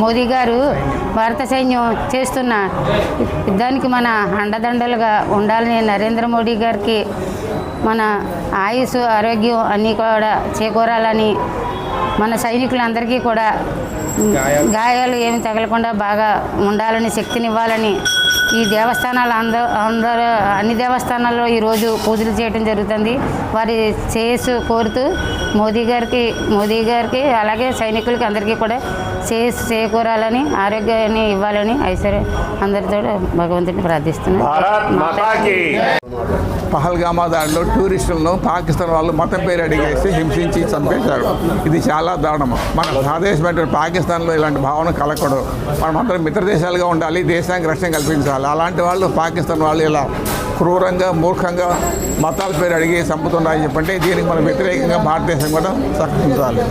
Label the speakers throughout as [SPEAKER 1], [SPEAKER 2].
[SPEAKER 1] మోదీ గారు భారత సైన్యం చేస్తున్న యుద్ధానికి మన అండదండలుగా ఉండాలని నరేంద్ర మోడీ గారికి మన ఆయుష్ ఆరోగ్యం అన్నీ కూడా చేకూరాలని మన సైనికులందరికీ కూడా గాయాలు ఏమి తగలకుండా బాగా ఉండాలని శక్తినివ్వాలని ఈ దేవస్థానాలు అంద అందరూ అన్ని దేవస్థానాల్లో ఈరోజు పూజలు చేయడం జరుగుతుంది. వారి శ్రేయస్సు కోరుతూ మోదీ గారికి మోదీ గారికి అలాగే సైనికులకి అందరికీ కూడా శ్రేయస్సు చేకూరాలని ఆరోగ్యాన్ని ఇవ్వాలని ఐశ్వర్య అందరితో భగవంతుని ప్రార్థిస్తున్నాను.
[SPEAKER 2] మాతాకి
[SPEAKER 3] పహల్గామా దాడిలో టూరిస్టులను పాకిస్తాన్ వాళ్ళు మతం పేరు అడిగేసి హింసించి చంపేశారు. ఇది చాలా దారుణం మన భారతదేశమైన పాకిస్తాన్లో ఇలాంటి భావన కలగకూడదు. మనం అందరం మిత్ర దేశాలుగా ఉండాలి దేశానికి రక్షణ కల్పించాలి. అలాంటి వాళ్ళు పాకిస్తాన్ వాళ్ళు ఇలా క్రూరంగా మూర్ఖంగా మతాల పేరు అడిగి చంపుతున్నారని చెప్పంటే దీనికి మనం వ్యతిరేకంగా భారతదేశం కూడా సహకరించాలి.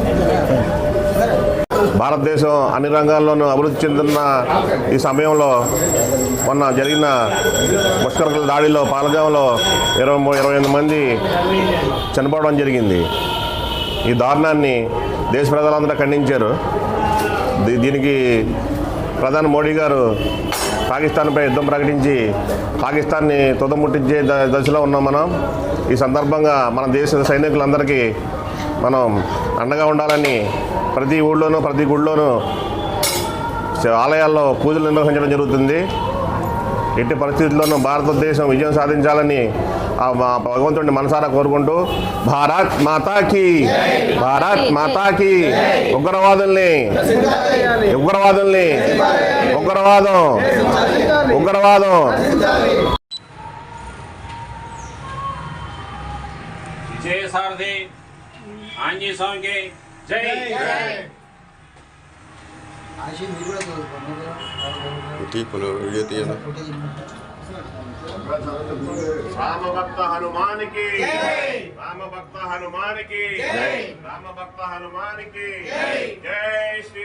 [SPEAKER 2] భారతదేశం అన్ని రంగాల్లోనూ అభివృద్ధి చెందుతున్న ఈ సమయంలో మొన్న జరిగిన ముష్కరకుల దాడిలో పాలగాంలో ఇరవై మూ- ఇరవై ఎనిమిది మంది చనిపోవడం జరిగింది. ఈ దారుణాన్ని దేశ ప్రజలందరూ ఖండించారు. దీ- దీనికి ప్రధాని మోడీ గారు పాకిస్తాన్పై యుద్ధం ప్రకటించి పాకిస్తాన్ని తుదముట్టించే ద- దశలో ఉన్నాం మనం. ఈ సందర్భంగా మన దేశ సైనికులందరికీ మనం అండగా ఉండాలని ప్రతి ఊళ్ళోనూ ప్రతి గుళ్ళోనూ ఆలయాల్లో పూజలు నిర్వహించడం జరుగుతుంది. ఎట్టి పరిస్థితుల్లోనూ భారతదేశం విజయం సాధించాలని భగవంతుడిని మనసారా కోరుకుంటూ భారత్ మాతాకి భారత్ మాతాకి ఉగ్రవాదుల్ని ఉగ్రవాదుల్ని ఉగ్రవాదం ఉగ్రవాదం.
[SPEAKER 4] విజయ సారథి. ఆంజనేయ స్వామికి జై.
[SPEAKER 5] Tipo, వీడియో తీయాలి
[SPEAKER 2] రామభక్త హనుమానికి. రామభక్త హనుమానికి. రామభక్త హనుమానికి. జై శ్రీ